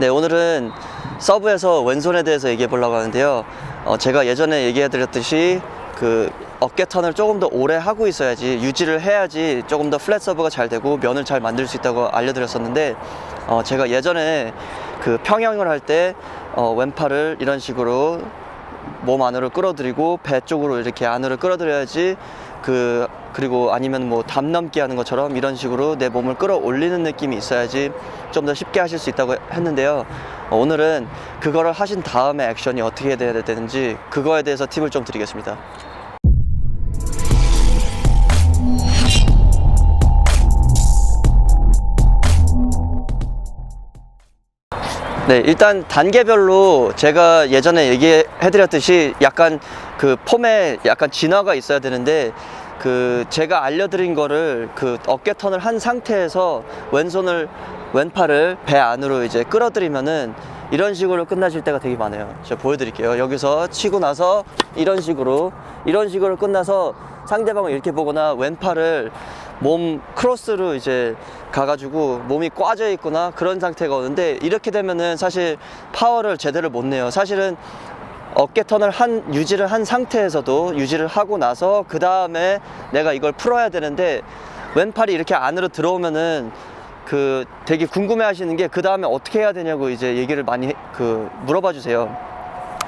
네, 오늘은 서브에서 왼손에 대해서 얘기해 보려고 하는데요. 어, 제가 예전에 얘기해 드렸듯이 그 어깨 턴을 조금 더 오래 하고 있어야지 유지를 해야지 조금 더 플랫 서브가 잘 되고 면을 잘 만들 수 있다고 알려드렸었는데 어, 제가 예전에 그 평형을 할때 어, 왼팔을 이런 식으로 몸 안으로 끌어들이고 배 쪽으로 이렇게 안으로 끌어들여야지 그 그리고 아니면 뭐 담 넘기 하는 것처럼 이런 식으로 내 몸을 끌어올리는 느낌이 있어야지 좀 더 쉽게 하실 수 있다고 했는데요. 어, 오늘은 그거를 하신 다음에 액션이 어떻게 돼야 되는지 그거에 대해서 팁을 좀 드리겠습니다. 네, 일단 단계별로 제가 예전에 얘기해드렸듯이 약간 그 폼에 약간 진화가 있어야 되는데 그 제가 알려드린 거를 그 어깨 턴을 한 상태에서 왼손을 왼팔을 배 안으로 이제 끌어들이면은 이런 식으로 끝나실 때가 되게 많아요. 제가 보여드릴게요. 여기서 치고 나서 이런 식으로 이런 식으로 끝나서 상대방을 이렇게 보거나 왼팔을 몸 크로스로 이제 가가지고 몸이 꽈져 있거나 그런 상태가 오는데 이렇게 되면은 사실 파워를 제대로 못 내요. 사실은 어깨 턴을 한 유지를 한 상태에서도 유지를 하고 나서 그 다음에 내가 이걸 풀어야 되는데 왼팔이 이렇게 안으로 들어오면은 그 되게 궁금해 하시는 게 그 다음에 어떻게 해야 되냐고 이제 얘기를 많이 해- 그 물어봐 주세요.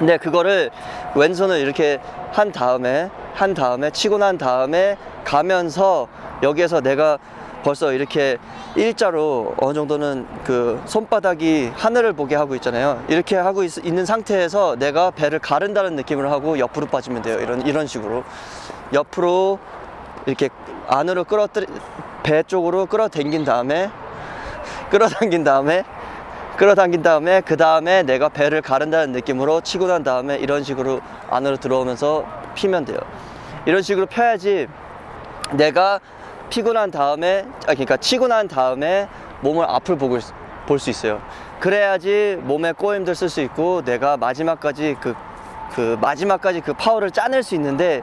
근데 그거를 왼손을 이렇게 한 다음에 한 다음에 치고 난 다음에 가면서 여기에서 내가 벌써 이렇게 일자로 어느 정도는 그 손바닥이 하늘을 보게 하고 있잖아요. 이렇게 하고 있, 는 상태에서 내가 배를 가른다는 느낌을 하고 옆으로 빠지면 돼요. 이런 이런 식으로 옆으로 이렇게 안으로 끌어들이 배 쪽으로 끌어당긴 다음에 끌어당긴 다음에 끌어당긴 다음에 그 다음에 내가 배를 가른다는 느낌으로 치고 난 다음에 이런 식으로 안으로 들어오면서 피면 돼요. 이런 식으로 펴야지 내가 피고 난 다음에 아 그러니까 치고 난 다음에 몸을 앞을 보고 볼 수 있어요. 그래야지 몸에 꼬임들 쓸 수 있고 내가 마지막까지 그 그 마지막까지 그 파워를 짜낼 수 있는데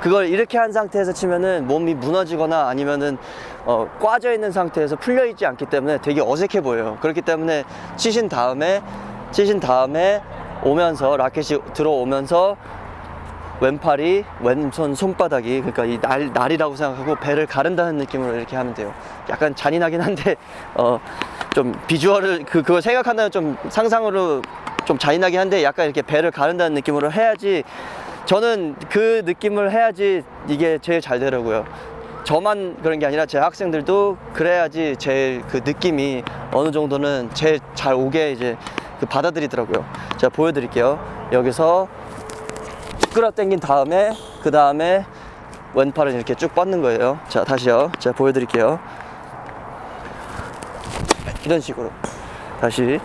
그걸 이렇게 한 상태에서 치면은 몸이 무너지거나 아니면은 어, 꽈져 있는 상태에서 풀려 있지 않기 때문에 되게 어색해 보여요. 그렇기 때문에 치신 다음에 치신 다음에 오면서 라켓이 들어오면서 왼팔이 왼손 손바닥이 그러니까 이 날, 날이라고 생각하고 배를 가른다는 느낌으로 이렇게 하면 돼요. 약간 잔인하긴 한데 어 좀 비주얼을 그 그걸 생각한다면 좀 상상으로 좀 잔인하긴 한데 약간 이렇게 배를 가른다는 느낌으로 해야지 저는 그 느낌을 해야지 이게 제일 잘 되더라고요. 저만 그런 게 아니라 제 학생들도 그래야지 제일 그 느낌이 어느 정도는 제일 잘 오게 이제 그 받아들이더라고요. 제가 보여드릴게요. 여기서 끌어 당긴 다음에 그 다음에 왼팔을 이렇게 쭉 뻗는 거예요. 자 다시요. 제가 보여드릴게요. 이런 식으로 다시.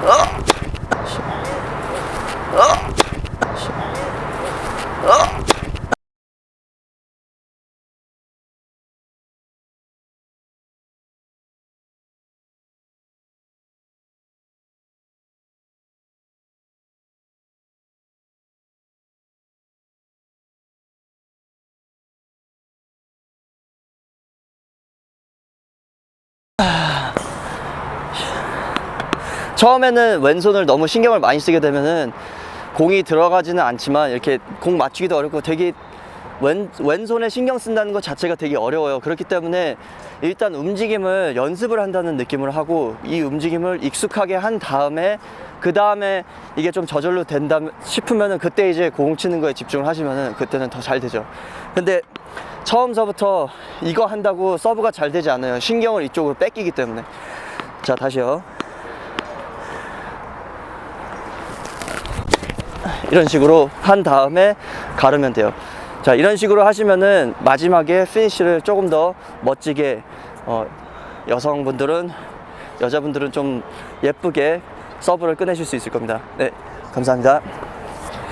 Oh! 처음에는 왼손을 너무 신경을 많이 쓰게 되면은 공이 들어가지는 않지만 이렇게 공 맞추기도 어렵고 되게 왼, 왼손에 신경 쓴다는 것 자체가 되게 어려워요. 그렇기 때문에 일단 움직임을 연습을 한다는 느낌을 하고 이 움직임을 익숙하게 한 다음에 그 다음에 이게 좀 저절로 된다 싶으면은 그때 이제 공 치는 거에 집중을 하시면은 그때는 더 잘 되죠. 근데 처음서부터 이거 한다고 서브가 잘 되지 않아요. 신경을 이쪽으로 뺏기기 때문에. 자, 다시요. 이런 식으로 한 다음에 가르면 돼요. 자, 이런 식으로 하시면은 마지막에 피니쉬를 조금 더 멋지게 어, 여성분들은 여자분들은 좀 예쁘게 서브를 꺼내실 수 있을 겁니다. 네, 감사합니다.